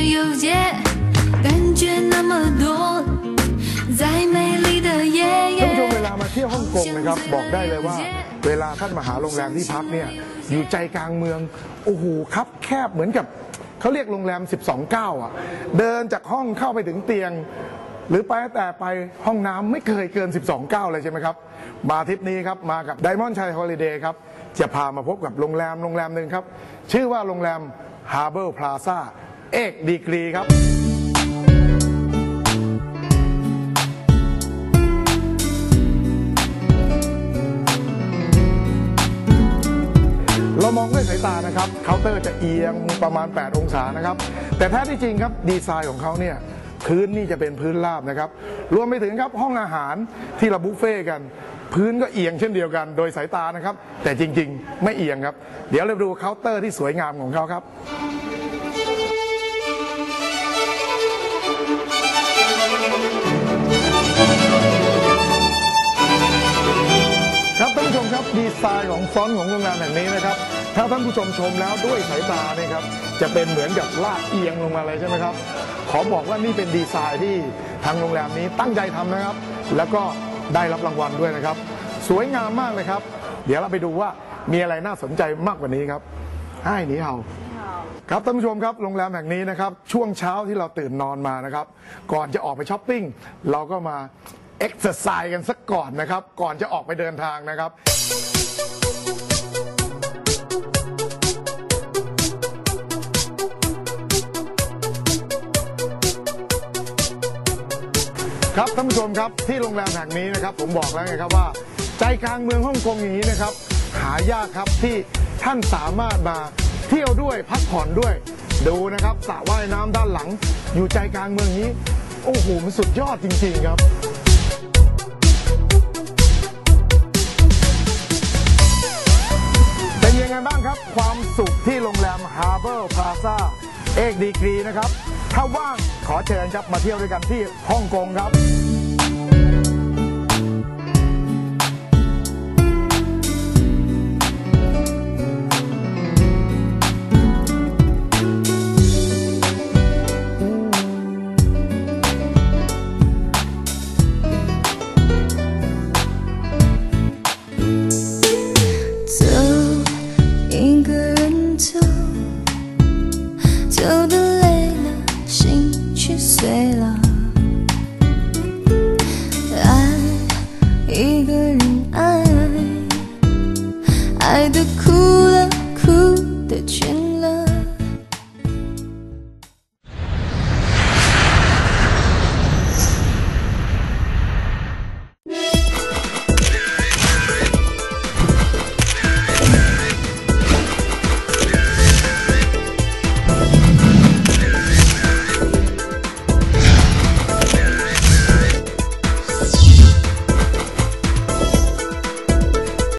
是有解，感觉那么多，在美丽的夜夜。ท่านผู้ชมเวลามาเที่ยวฮ่องกงนะครับ บอกได้เลยว่า เวลาท่านมาหาโรงแรมที่พักเนี่ยอยู่ใจกลางเมืองโอ้โหครับแคบเหมือนกับเขาเรียกโรงแรม 12 9 อะ เดินจากห้องเข้าไปถึงเตียง หรือไปแต่ไปห้องน้ำไม่เคยเกิน 12 9 เลยใช่ไหมครับ มาทริปนี้ครับ มากับ Diamond Chai Holiday ครับ จะพามาพบกับโรงแรมโรงแรมหนึ่งครับ ชื่อว่าโรงแรม Harbor Plaza เอกดีกรีครับเรามองด้วยสายตานะครับเคาน์เตอร์จะเอียงประมาณ 8 องศานะครับ แต่แท้ที่จริงครับดีไซน์ของเขาเนี่ยพื้นนี่จะเป็นพื้นราบนะครับ รวมไปถึงครับห้องอาหารที่เราบุฟเฟ่กัน พื้นก็เอียงเช่นเดียวกันโดยสายตานะครับ แต่จริงๆ ไม่เอียงครับ เดี๋ยวเราดูเคาน์เตอร์ที่สวยงามของเขาครับ ฟอนต์ของโรงแรมแห่งนี้นะครับ ถ้าท่านผู้ชมชมแล้วด้วยสายตาเนี่ยครับ จะเป็นเหมือนกับลาดเอียงลงมาเลยใช่ไหมครับ ขอบอกว่านี่เป็นดีไซน์ที่ทางโรงแรมนี้ตั้งใจทำนะครับ แล้วก็ได้รับรางวัลด้วยนะครับ สวยงามมากเลยครับ เดี๋ยวเราไปดูว่ามีอะไรน่าสนใจมากกว่านี้ครับให้หนีเห่าครับท่านผู้ชมครับโรงแรมแห่งนี้นะครับช่วงเช้าที่เราตื่นนอนมานะครับ ก่อนจะออกไปช้อปปิ้งเราก็มาเอ็กซ์ไซส์กันสักก่อนนะครับ ก่อนจะออกไปเดินทางนะครับ ครับท่านผู้ชมครับที่โรงแรมแห่งนี้นะครับ ผมบอกแล้วไงครับว่า ใจกลางเมืองฮ่องกงอย่างนี้นะครับ หายากครับที่ท่านสามารถมาเที่ยวด้วยพักผ่อนด้วย ดูนะครับสระว่ายน้ำด้านหลัง อยู่ใจกลางเมืองนี้ โอ้โหมันสุดยอดจริง ๆ ครับเป็นยังไงบ้างครับ ความสุขที่โรงแรม Harbor Plaza เอ เอกดีกรีนะครับ ถ้าว่างขอเชิญครับมาเที่ยวด้วยกันที่ฮ่องกงครับ 走的累了，心却碎了。爱一个人爱，爱的苦。